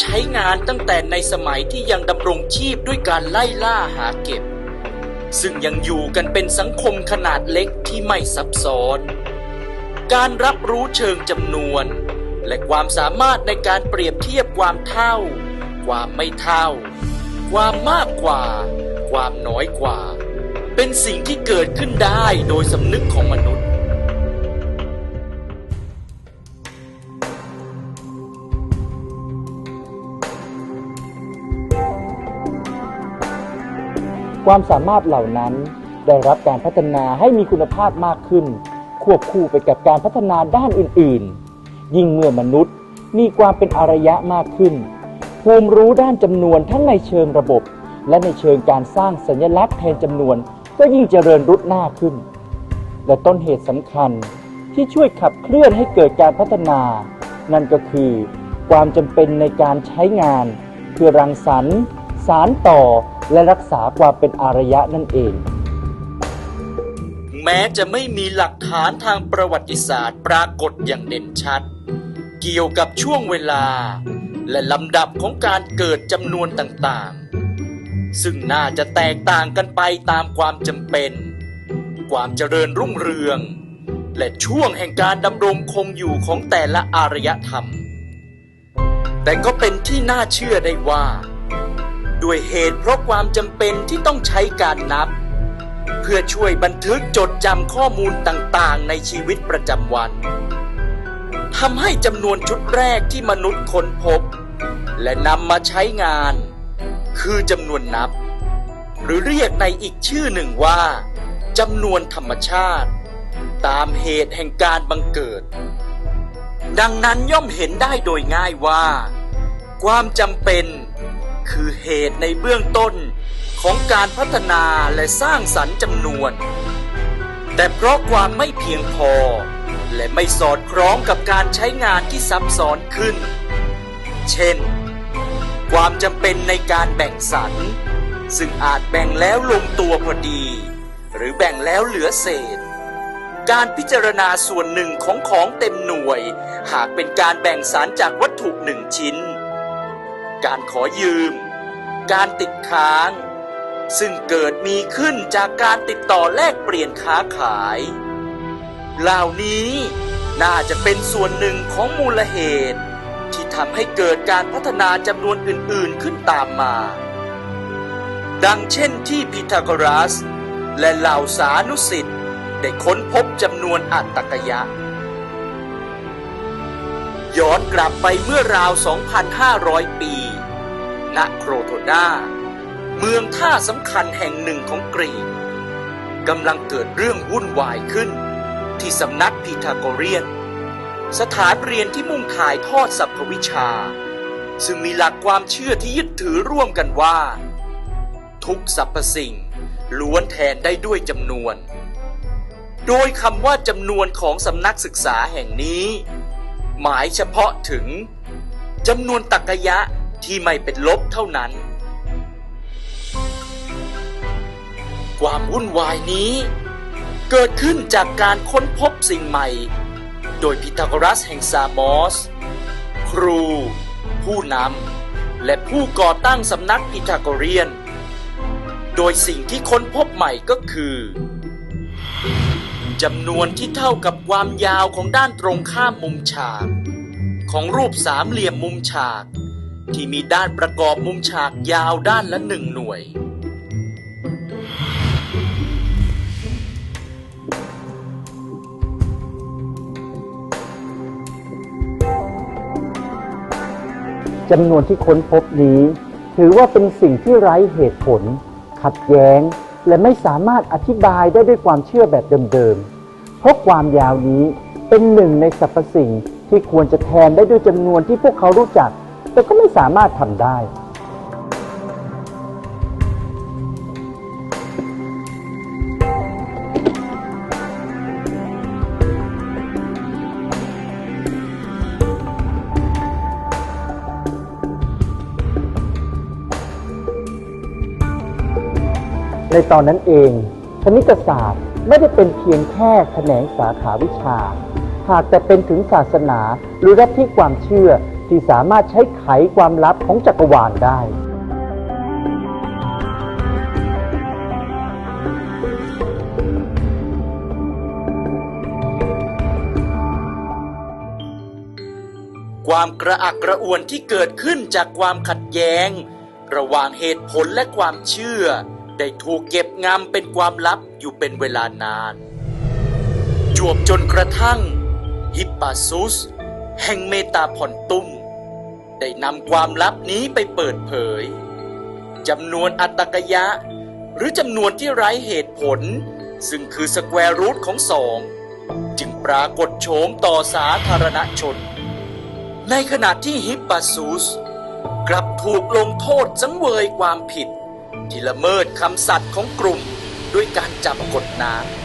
ใช้งานตั้งแต่ในสมัยที่ยังดำรงชีพด้วยการไล่ล่าหาเก็บ ซึ่งยังอยู่กันเป็นสังคมขนาดเล็กที่ไม่ซับซ้อน การรับรู้เชิงจำนวน และความสามารถในการเปรียบเทียบความเท่า ความไม่เท่า ความมากกว่า ความน้อยกว่า เป็นสิ่งที่เกิดขึ้นได้โดยสำนึกของมนุษย์ ความสามารถเหล่านั้นได้รับการพัฒนาให้มีคุณภาพมากขึ้น ควบคู่ไปกับการพัฒนาด้านอื่นๆ ยิ่งเมื่อมนุษย์มีความเป็นอารยะมากขึ้น ภูมิรู้ด้านจำนวนทั้งในเชิงระบบ และในเชิงการสร้างสัญลักษณ์แทนจำนวน ก็ยิ่งเจริญรุดหน้าขึ้น และต้นเหตุสำคัญที่ช่วยขับเคลื่อนให้เกิดการพัฒนา นั่นก็คือ ความจำเป็นในการใช้งาน เพื่อรังสรรค์ สารต่อและรักษาความเป็นอารยะนั่นเอง แม้จะไม่มีหลักฐานทางประวัติศาสตร์ปรากฏอย่างเด่นชัด เกี่ยวกับช่วงเวลา และลำดับของการเกิดจำนวนต่างๆ ซึ่งน่าจะแตกต่างกันไปตามความจำเป็น ความเจริญรุ่งเรือง และช่วงแห่งการดำรงคงอยู่ของแต่ละอารยธรรม แต่ก็เป็นที่น่าเชื่อได้ว่า ด้วยเหตุเพราะความจำเป็นที่ต้องใช้การนับ เพื่อช่วยบันทึกจดจำข้อมูลต่างๆ ในชีวิตประจำวันทำให้จำนวนชุดแรกที่มนุษย์ค้นพบ และนำมาใช้งาน คือจำนวนนับ หรือเรียกในอีกชื่อหนึ่งว่าจำนวนธรรมชาติ ตามเหตุแห่งการบังเกิด ดังนั้นย่อมเห็นได้โดยง่ายว่า ความจำเป็น คือเหตุในเบื้องต้นของการพัฒนาและสร้างสรรค์จำนวน แต่เพราะความไม่เพียงพอ และไม่สอดคล้องกับการใช้งานที่ซับซ้อนขึ้น เช่น ความจำเป็นในการแบ่งสรรซึ่งอาจแบ่งแล้วลงตัวพอดี หรือแบ่งแล้วเหลือเศษ การพิจารณาส่วนหนึ่งของของเต็มหน่วย หากเป็นการแบ่งสรรจากวัตถุหนึ่งชิ้น การขอยืม การติดค้าง ซึ่งเกิดมีขึ้นจากการติดต่อแลกเปลี่ยนค้าขาย เหล่านี้น่าจะเป็นส่วนหนึ่งของมูลเหตุ ที่ทำให้เกิดการพัฒนาจำนวนอื่น ๆขึ้นตามมา ดังเช่นที่พีทาโกรัส และเหล่าสานุสิทธิ์ได้ค้นพบจำนวนอัตตกยะ ย้อนกลับไปเมื่อราว 2,500 ปี ณ โครโทนาเมืองท่าสำคัญแห่งหนึ่งของกรีกกำลังเกิดเรื่องวุ่นวายขึ้น ที่สำนักพีทาโกเรียน สถานเรียนที่มุ่งถ่ายทอดสรรพวิชา ซึ่งมีหลักความเชื่อที่ยึดถือร่วมกันว่า ทุกสรรพสิ่งล้วนแทนได้ด้วยจำนวน โดยคำว่าจำนวนของสำนักศึกษาแห่งนี้ หมายเฉพาะถึงจำนวนตักยะที่ไม่เป็นลบเท่านั้น ความวุ่นวายนี้ เกิดขึ้นจากการค้นพบสิ่งใหม่ โดยพีทาโกรัสแห่งซามอส ครู ผู้นำ และผู้ก่อตั้งสำนักพีทาโกเรียน โดยสิ่งที่ค้นพบใหม่ก็คือ จำนวนที่เท่ากับความยาวของด้านตรงข้ามมุมฉาก ของรูปสามเหลี่ยมมุมฉาก ที่มีด้านประกอบมุมฉากยาวด้านละหนึ่งหน่วย จำนวนที่ค้นพบนี้ ถือว่าเป็นสิ่งที่ไร้เหตุผล ขัดแย้ง และไม่สามารถอธิบายได้ด้วยความเชื่อแบบเดิมๆ เพราะความยาวนี้เป็นหนึ่งในสรรพสิ่งที่ควรจะแทนได้ด้วยจำนวนที่พวกเขารู้จัก แต่ก็ไม่สามารถทำได้ ในตอนนั้นเอง คณิตศาสตร์ไม่ได้เป็นเพียงแค่แขนงสาขาวิชา หากแต่เป็นถึงศาสนาหรือลัฐทธิความเชื่อที่สามารถใช้ไขความลับของจักรวาลได้ ความกระอักกระอ่วนที่เกิดขึ้นจากความขัดแย้ง ระหว่างเหตุผลและความเชื่อ ได้ถูกเก็บงำเป็นความลับอยู่เป็นเวลานาน จวบจนกระทั่ง ฮิปปาซุส แห่งเมตาพอนตุ้ม ได้นำความลับนี้ไปเปิดเผยจำนวนอัตกยะ หรือจำนวนที่ไร้เหตุผล ซึ่งคือสแควร์รูทของสองจึงปรากฏโฉมต่อสาธารณชน ในขณะที่ฮิปปาซุสกลับถูกลงโทษสังเวยความผิด ที่ละเมิดคำสัตย์ของกลุ่มด้วยการจับกดน้ำ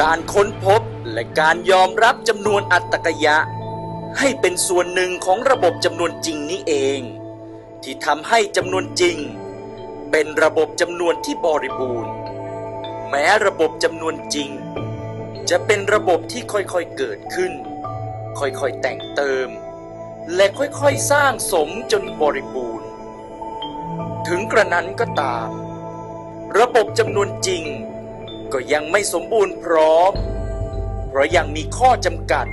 การค้นพบและการยอมรับจำนวนอัตตกยะ ให้เป็นส่วนหนึ่งของระบบจำนวนจริงนี้เอง ที่ทำให้จำนวนจริง เป็นระบบจำนวนที่บริบูรณ์ แม้ระบบจำนวนจริง จะเป็นระบบที่ค่อยๆเกิดขึ้น ค่อยๆแต่งเติม และค่อยๆสร้างสมจนบริบูรณ์ ถึงกระนั้นก็ตาม ระบบจำนวนจริง ก็ยังไม่สมบูรณ์พร้อม เพราะยังมีข้อจำกัด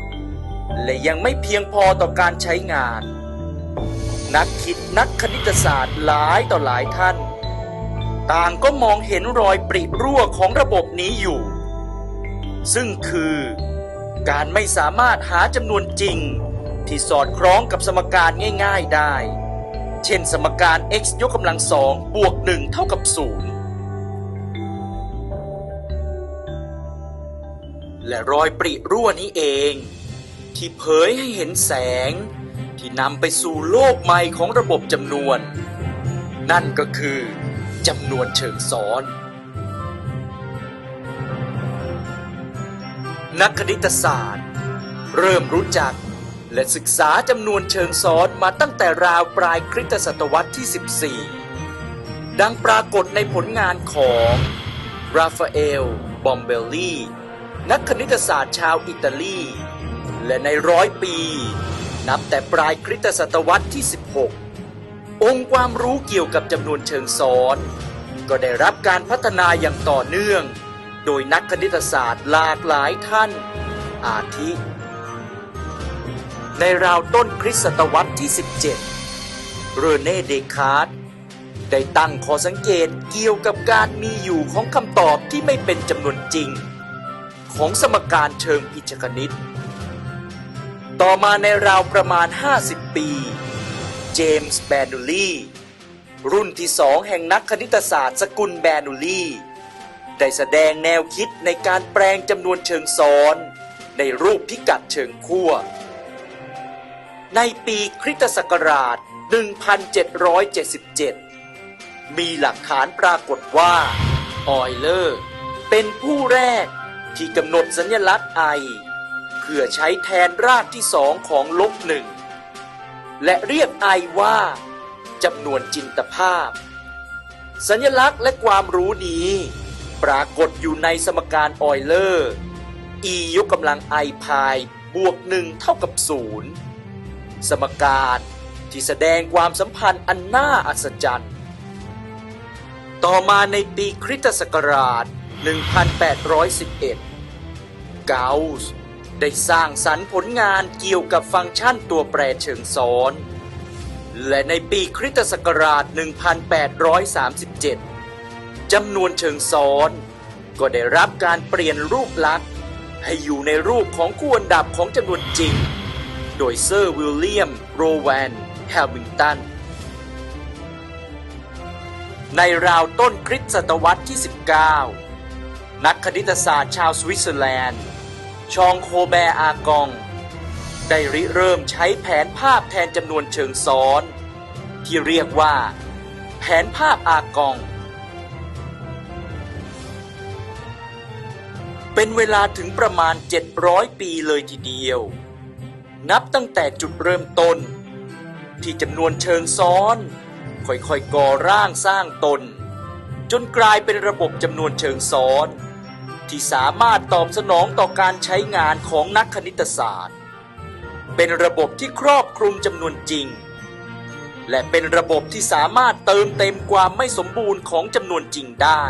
และยังไม่เพียงพอต่อการใช้งาน นักคิดนักคณิตศาสตร์หลายต่อหลายท่าน ต่างก็มองเห็นรอยปริรั่วของระบบนี้อยู่ ซึ่งคือการไม่สามารถหาจำนวนจริง ที่สอดคล้องกับสมการง่าย ๆได้ เช่นสมการ x ยกกำลังสองบวก 1 เท่ากับ 0 และรอยปริรั่วนี้เอง ที่เผยให้เห็นแสง ที่นำไปสู่โลกใหม่ของระบบจำนวน นั่นก็คือจำนวนเชิงซ้อน นักคณิตศาสตร์ เริ่มรู้จัก และศึกษาจำนวนเชิงซ้อนมาตั้งแต่ราวปลายคริสตศตวรรษที่ 14 ดังปรากฏในผลงานของราฟาเอล บอมเบลลีนักคณิตศาสตร์ชาวอิตาลี และในร้อยปี นับแต่ปลายคริสตศตวรรษที่ 16 องค์ความรู้เกี่ยวกับจำนวนเชิงซ้อน ก็ได้รับการพัฒนาอย่างต่อเนื่อง โดยนักคณิตศาสตร์หลากหลายท่าน อาทิ ในราวต้นคริสตศตวรรษที่ 17 เรเน่เดคาร์ตได้ตั้งข้อสังเกตเกี่ยวกับการมีอยู่ของคำตอบที่ไม่เป็นจำนวนจริง ของสมการเชิงอิจคณิต ต่อมาในราวประมาณ 50 ปี เจมส์แบนูลีรุ่นที่สองแห่งนักคณิตศาสตร์สกุลแบนูลีได้แสดงแนวคิดในการแปลงจำนวนเชิงซ้อน ในรูปพิกัดเชิงขั้ว ในปีคริสตศักราช 1777 มีหลักฐานปรากฏว่า ออยเลอร์ เป็นผู้แรกที่กำหนดสัญลักษณ์ไอ เพื่อใช้แทนรากที่สองของลบหนึ่ง และเรียกไอว่าจำนวนจินตภาพ สัญลักษณ์และความรู้นี้ ปรากฏอยู่ในสมการออยเลอร์ e ยกกำลัง i พายบวกหนึ่งเท่ากับศูนย์ สมการที่แสดงความสัมพันธ์อันน่าอัศจรรย์ ต่อมาในปีคริสตศักราช 1811 กาส์ได้สร้างสรรค์ผลงานเกี่ยวกับฟังก์ชันตัวแปรเชิงซ้อน และในปีคริสตศักราช 1837 จำนวนเชิงซ้อน ก็ได้รับการเปลี่ยนรูปลักษณ์ให้อยู่ในรูปของคู่อันดับของจำนวนจริง โดยเซอร์วิลเลียม โรแวนแฮมิงตัน ในราวต้นคริสตศตวรรษที่ 19 นักคณิตศาสตร์ชาวสวิตเซอร์แลนด์ ชองโคแบร์อากอง ได้ริเริ่มใช้แผนภาพแทนจำนวนเชิงซ้อน ที่เรียกว่า แผนภาพอากองเป็นเวลาถึงประมาณ 700 ปีเลยทีเดียว นับตั้งแต่จุดเริ่มต้น ที่จำนวนเชิงซ้อน ค่อยๆก่อร่างสร้างตน จนกลายเป็นระบบจำนวนเชิงซ้อน ที่สามารถตอบสนองต่อการใช้งานของนักคณิตศาสตร์ เป็นระบบที่ครอบคลุมจำนวนจริง และเป็นระบบที่สามารถเติมเต็มความไม่สมบูรณ์ของจำนวนจริงได้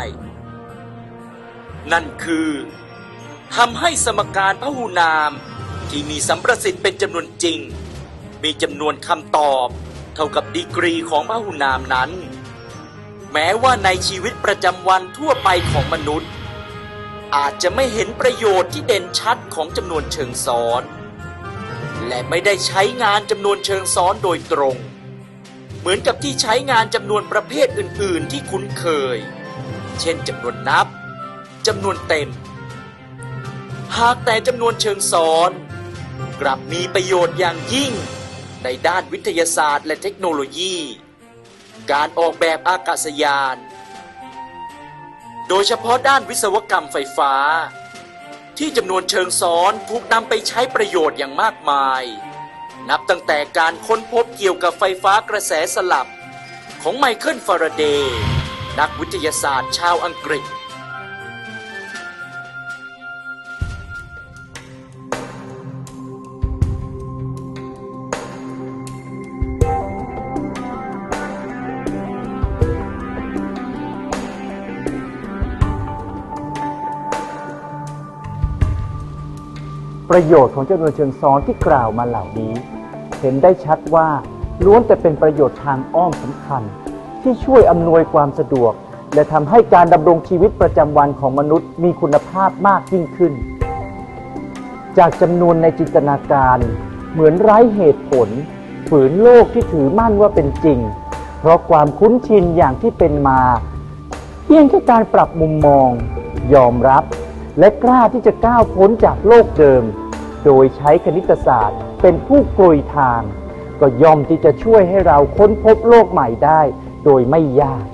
นั่นคือทำให้สมการพหูนาม ที่มีสัมประสิทธิ์เป็นจำนวนจริง มีจำนวนคำตอบ เท่ากับดีกรีของพหูนามนั้น แม้ว่าในชีวิตประจำวันทั่วไปของมนุษย์ อาจจะไม่เห็นประโยชน์ที่เด่นชัดของจำนวนเชิงซ้อน และไม่ได้ใช้งานจำนวนเชิงซ้อนโดยตรง เหมือนกับที่ใช้งานจำนวนประเภทอื่น ๆ ที่คุ้นเคย เช่นจำนวนนับจำนวนเต็ม หากแต่จำนวนเชิงซ้อน กลับมีประโยชน์อย่างยิ่ง ในด้านวิทยาศาสตร์และเทคโนโลยี การออกแบบอากาศยาน โดยเฉพาะด้านวิศวกรรมไฟฟ้า ที่จำนวนเชิงซ้อนถูกนำไปใช้ประโยชน์อย่างมากมาย นับตั้งแต่การค้นพบเกี่ยวกับไฟฟ้ากระแสสลับ ของไมเคิลฟาราเดย์นักวิทยาศาสตร์ชาวอังกฤษ ประโยชน์ของจำนวนเชิงซ้อนที่กล่าวมาเหล่านี้ เห็นได้ชัดว่าล้วนแต่เป็นประโยชน์ทางอ้อมสำคัญ ที่ช่วยอำนวยความสะดวก และทำให้การดำรงชีวิตประจำวันของมนุษย์มีคุณภาพมากยิ่งขึ้น จากจำนวนในจินตนาการเหมือนไร้เหตุผล ฝืนโลกที่ถือมั่นว่าเป็นจริง เพราะความคุ้นชินอย่างที่เป็นมา เพียงแค่การปรับมุมมอง ยอมรับ และกล้าที่จะก้าวพ้นจากโลกเดิม โดยใช้คณิตศาสตร์เป็นผู้กลุยทาง ก็ย่อมที่จะช่วยให้เราค้นพบโลกใหม่ได้ โดยไม่ยาก